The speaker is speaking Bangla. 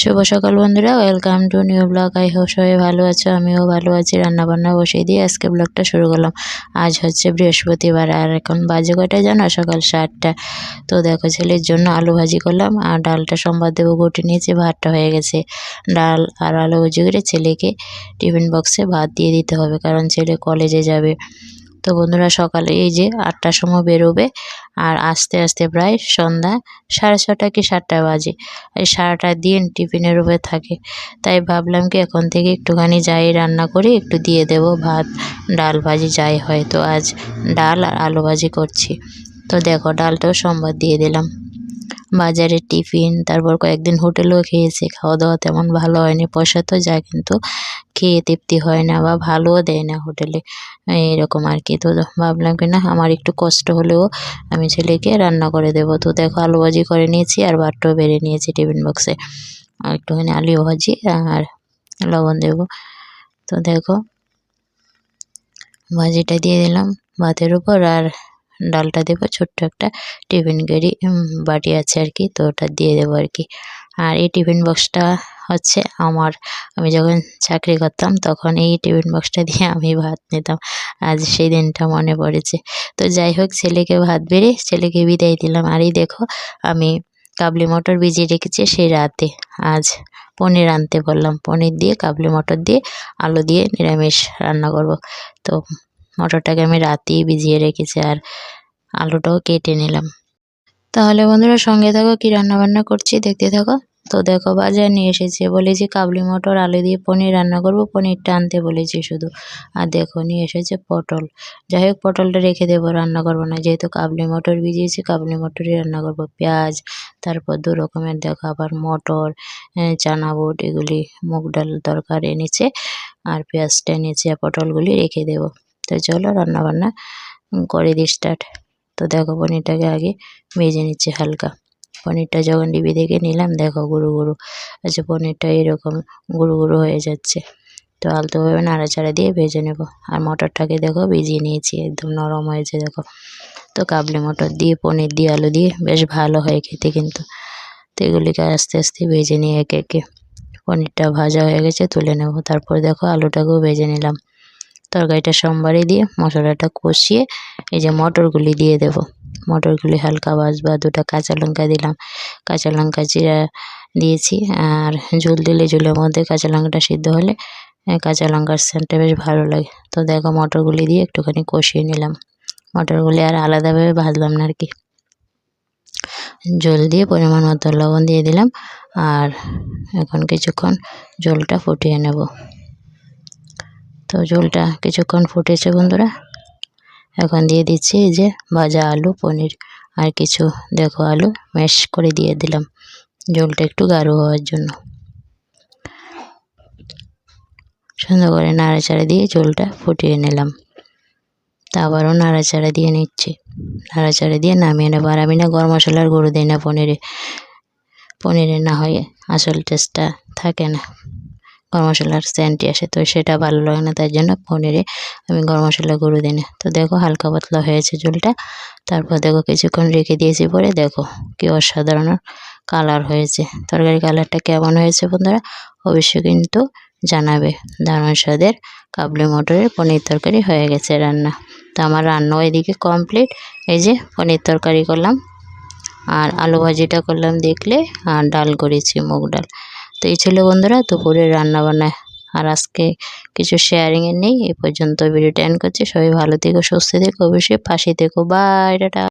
শুভ সকাল বন্ধুরা welcome to new blog I hope সবাই ভালো আছো, আমিও ভালো আছি রান্না বান্না বসিয়ে দিয়ে আজকে ব্লগটা শুরু করলাম। আজ হচ্ছে বৃহস্পতিবার, আর এখন বাজে কয়টা জানো? সকাল সাতটা। তো দেখো, ছেলের জন্য আলু ভাজি করলাম, আর ডালটা সোমবার দেবো গুটি নিয়েছি, ভাতটা হয়ে গেছে। ডাল আর আলু ভাজি করে ছেলেকে টিফিন বক্সে ভাত দিয়ে দিতে হবে, কারণ ছেলে কলেজে যাবে। তো বন্ধুরা সকালে এই যে আটটার সময় বেরোবে আর আস্তে আস্তে প্রায় সন্ধ্যা সাড়ে ছটা কি সাতটা বাজে। এই সারাটা দিন টিফিনের উপরে থাকে। তাই ভাবলাম কি এখন থেকে একটুখানি যাই রান্না করে একটু দিয়ে দেব ভাত, ডাল ভাজি যাই হয়। তো আজ ডাল আর আলু ভাজি করছি। তো দেখো ডালটাও সোমবার দিয়ে দিলাম। বাজারের টিফিন, তারপর কয়েকদিন হোটেলেও খেয়েছে খাওয়া দাওয়া তেমন ভালো হয়নি, পয়সা তো যায়, কিন্তু খেয়ে তৃপ্তি হয় না বা ভালোও দেয় না হোটেলে, এরকম আর কি। তো ভাবলাম কি না, আমার একটু কষ্ট হলেও আমি ছেলেকে রান্না করে দেব। তো দেখো, আলু ভাজি করে নিয়েছি আর ভাতটাও বেড়ে নিয়েছি টিফিন বক্সে। আর একটুখানি আলু ভাজি আর লবণ দেব। তো দেখো, ভাজিটা দিয়ে দিলাম ভাতের উপর আর ডালটা দেবো, ছোট্ট একটা টিফিন গেড়ি বাটি আছে আর কি, তো ওটা দিয়ে দেবো আর কি। আর এই টিফিন বক্সটা হচ্ছে আমার, আমি যখন চাকরি করতাম তখন এই টিফিন বক্সটা দিয়ে আমি ভাত নিতাম। আজ সেই দিনটা মনে পড়েছে। তো যাই হোক, ছেলেকে ভাত বেড়ে ছেলেকে বিদায় দিলাম। আর এই দেখো, আমি কাবলি মটর ভিজিয়ে রেখেছি সেই রাতে। আজ পনির আনতে বললাম। পনির দিয়ে, কাবলি মটর দিয়ে, আলু দিয়ে নিরামিষ রান্না করব। তো মটরটাকে আমি রাতেই ভিজিয়ে রেখেছি আর আলুটাও কেটে নিলাম। তাহলে বন্ধুরা সঙ্গে থাকো, কি রান্না বান্না করছি দেখতে থাকো। তো দেখো বাজার নিয়ে এসেছে, বলেছি কাবলি মটর, আলু দিয়ে পনির রান্না করব, পনিরটা আনতে বলেছি শুধু। আর দেখো নিয়ে এসেছে পটল। যাই হোক, পটলটা রেখে দেবো, রান্না করব না। যেহেতু কাবলি মটর ভিজিয়েছি, কাবলি মটরই রান্না করব। পেঁয়াজ, তারপর দু রকমের দেখো আবার মটর চানা বুট এগুলি মুগ ডাল তরকার এনেছে। আর পেঁয়াজটা এনেছে পটলগুলি রেখে দেবো। তো চলো রান্না বান্না করে দিই স্টার্ট তো দেখো পনিরটাকে আগে ভেজে নিচ্ছে হালকা। পনিরটা যখন ডিবি থেকে নিলাম, দেখো গুঁড়ো গুঁড়ো। আচ্ছা পনিরটা এরকম গুঁড়ো গুঁড়ো হয়ে যাচ্ছে। তো আলতোভাবে নাড়াচাড়া দিয়ে ভেজে নেব। আর মটরটাকে দেখো ভিজিয়ে নিয়েছি, একদম নরম হয়েছে, দেখো। তো কাবলি মটর দিয়ে, পনির দিয়ে, আলু দিয়ে বেশ ভালো হয় খেতে কিন্তু। তো এগুলিকে আস্তে আস্তে ভেজে নিয়ে একে একে। পনিরটা ভাজা হয়ে গেছে, তুলে নেব। তারপর দেখো আলুটাকেও ভেজে নিলাম। তরকারিটা সোমবারে দিয়ে, মশলাটা কষিয়ে এই যে মটরগুলি দিয়ে দেব। মটরগুলি হালকা ভাজবা, দুটো কাঁচা লঙ্কা দিলাম। কাঁচা লঙ্কা জিরা দিয়েছি, আর ঝোল দিলে ঝোলের মধ্যে কাঁচা লঙ্কাটা সিদ্ধ হলে কাঁচা লঙ্কার সেন্টটা বেশ ভালো লাগে। তো দেখো মটরগুলি দিয়ে একটুখানি কষিয়ে নিলাম। মটরগুলি আর আলাদাভাবে ভাজলাম না আর কি। জল দিয়ে পরিমাণ মতো লবণ দিয়ে দিলাম, আর এখন কিছুক্ষণ জলটা ফুটিয়ে নেব। তো ঝোলটা কিছুক্ষণ ফুটেছে বন্ধুরা। এখন দিয়ে দিচ্ছি এই যে ভাজা আলু, পনির আর কিছু। দেখো আলু ম্যাশ করে দিয়ে দিলাম। ঝোলটা একটু গাঢ় হওয়ার জন্য। সুন্দর করে নাড়াচাড়া দিয়ে ঝোলটা ফুটিয়ে নিলাম। তা আবারও নাড়াচাড়া দিয়ে নিচ্ছি। নাড়াচাড়া দিয়ে নামিয়ে নেব। আর আমি না গরম মশলার গুঁড়ো দিই না পনিরে। পনিরে না হয় আসল টেস্টটা থাকে না। গরম মশলার সেন্টটি আসে, তো সেটা ভালো লাগে না, তাই জন্য পনিরে আমি গরম মশলা গুঁড়ো দিই না। তো দেখো হালকা পাতলা হয়েছে ঝোলটা, তারপর দেখো কিছুক্ষণ রেখে দিয়েছি পরে দেখো কি অসাধারণ কালার হয়েছে। তরকারি কালারটা কেমন হয়েছে বন্ধুরা অবশ্যই কিন্তু জানাবে। দারুণ স্বাদের কাবলি মটরের পনির তরকারি হয়ে গেছে রান্না। তো আমার রান্নাও এদিকে কমপ্লিট এই যে পনির তরকারি করলাম, আর আলু ভাজিটা করলাম দেখলে, আর ডাল করেছি, মুগ ডাল। তো এই ছিল বন্ধুরা দুপুরের রান্নাবান্না। আর আজকে কিছু শেয়ারিংয়ের নেই এই পর্যন্ত ভিডিওটা এন্ড করছি। সবাই ভালো থেকো, সুস্থ থেকো, অবশ্যই পাশে থেকো। Bye tata.